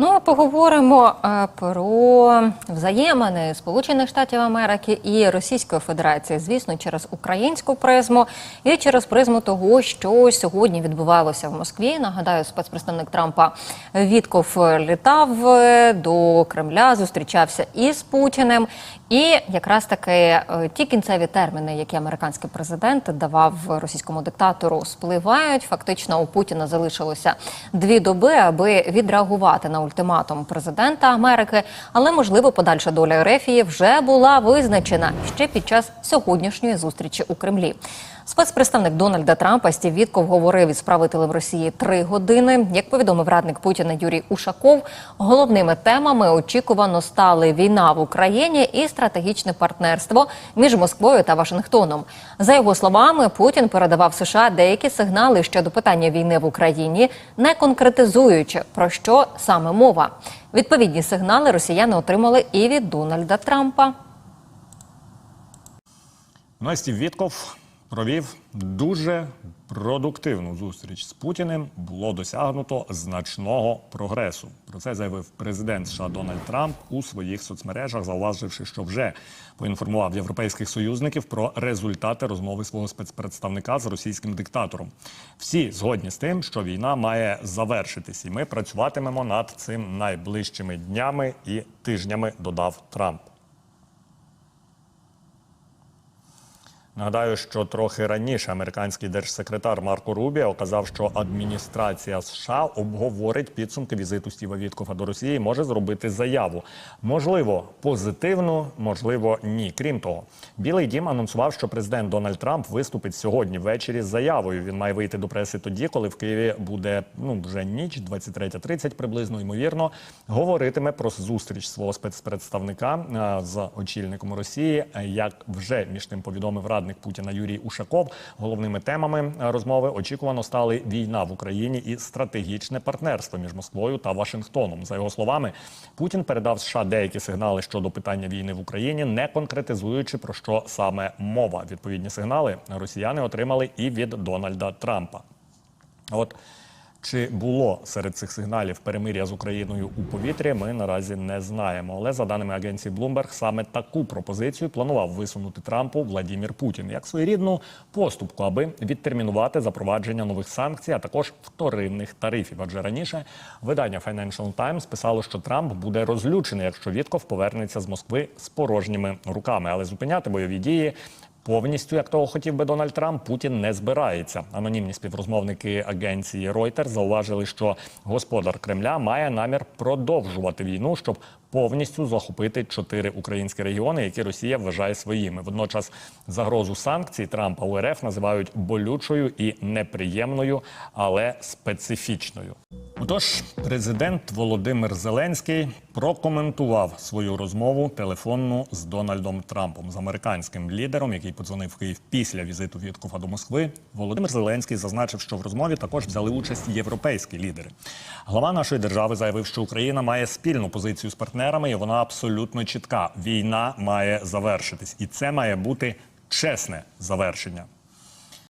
Ну а поговоримо е, про взаємини Сполучених Штатів Америки і Російської Федерації, звісно, через українську призму і через призму того, що сьогодні відбувалося в Москві. Нагадаю, спецпредставник Трампа Вітков літав е, до Кремля, зустрічався із Путіним. І якраз таки е, ті кінцеві терміни, які американський президент давав російському диктатору, спливають. Фактично у Путіна залишилося дві доби, аби відреагувати на ультиматум президента Америки. Але можливо, подальша доля Ерефії вже була визначена ще під час сьогоднішньої зустрічі у Кремлі. Спецпредставник Дональда Трампа Стів Вітков говорив із правителем Росії три години. Як повідомив радник Путіна Юрій Ушаков, головними темами очікувано стали війна в Україні і стратегічне партнерство між Москвою та Вашингтоном. За його словами, Путін передавав США деякі сигнали щодо питання війни в Україні, не конкретизуючи про що саме мова. Відповідні сигнали росіяни отримали і від Дональда Трампа. Настів Вітков провів дуже продуктивну зустріч з Путіним. Було досягнуто значного прогресу. Про це заявив президент США Дональд Трамп у своїх соцмережах, зауваживши, що вже поінформував європейських союзників про результати розмови свого спецпредставника з російським диктатором. Всі згодні з тим, що війна має завершитись, і ми працюватимемо над цим найближчими днями і тижнями. Додав Трамп. Нагадаю, що трохи раніше американський держсекретар Марко Рубіо казав, що адміністрація США обговорить підсумки візиту Стіва Віткофа до Росії, може зробити заяву. Можливо, позитивну, можливо, ні. Крім того, Білий Дім анонсував, що президент Дональд Трамп виступить сьогодні ввечері з заявою. Він має вийти до преси тоді, коли в Києві буде ну вже ніч, 23.30 приблизно ймовірно, говоритиме про зустріч свого спецпредставника е, з очільником Росії. е, Як вже між тим повідомив радник Путіна Юрій Ушаков, головними темами е, розмови очікувано стали війна в Україні і стратегічне партнерство між Москвою та Вашингтоном. За його словами, Путін передав США деякі сигнали щодо питання війни в Україні, не конкретизуючи про що саме мова. Відповідні сигнали росіяни отримали і від Дональда Трампа. От чи було серед цих сигналів перемир'я з Україною у повітрі, ми наразі не знаємо. Але за даними агенції Bloomberg, саме таку пропозицію планував висунути Трампу Владімір Путін як своєрідну поступку, аби відтермінувати запровадження нових санкцій, а також вторинних тарифів. Адже раніше видання Financial Times писало, що Трамп буде розлючений, якщо Вітков повернеться з Москви з порожніми руками, але зупиняти бойові дії. Повністю, як того хотів би Дональд Трамп, Путін не збирається. Анонімні співрозмовники агенції Reuters зауважили, що господар Кремля має намір продовжувати війну, щоб повністю захопити чотири українські регіони, які Росія вважає своїми. Водночас загрозу санкцій Трампа у РФ називають болючою і неприємною, але специфічною. Отож, президент Володимир Зеленський прокоментував свою розмову телефонну з Дональдом Трампом, з американським лідером, який подзвонив в Київ після візиту Віткофа до Москви. Володимир Зеленський зазначив, що в розмові також взяли участь європейські лідери. Глава нашої держави заявив, що Україна має спільну позицію з партнерами, і вона абсолютно чітка. Війна має завершитись, і це має бути чесне завершення.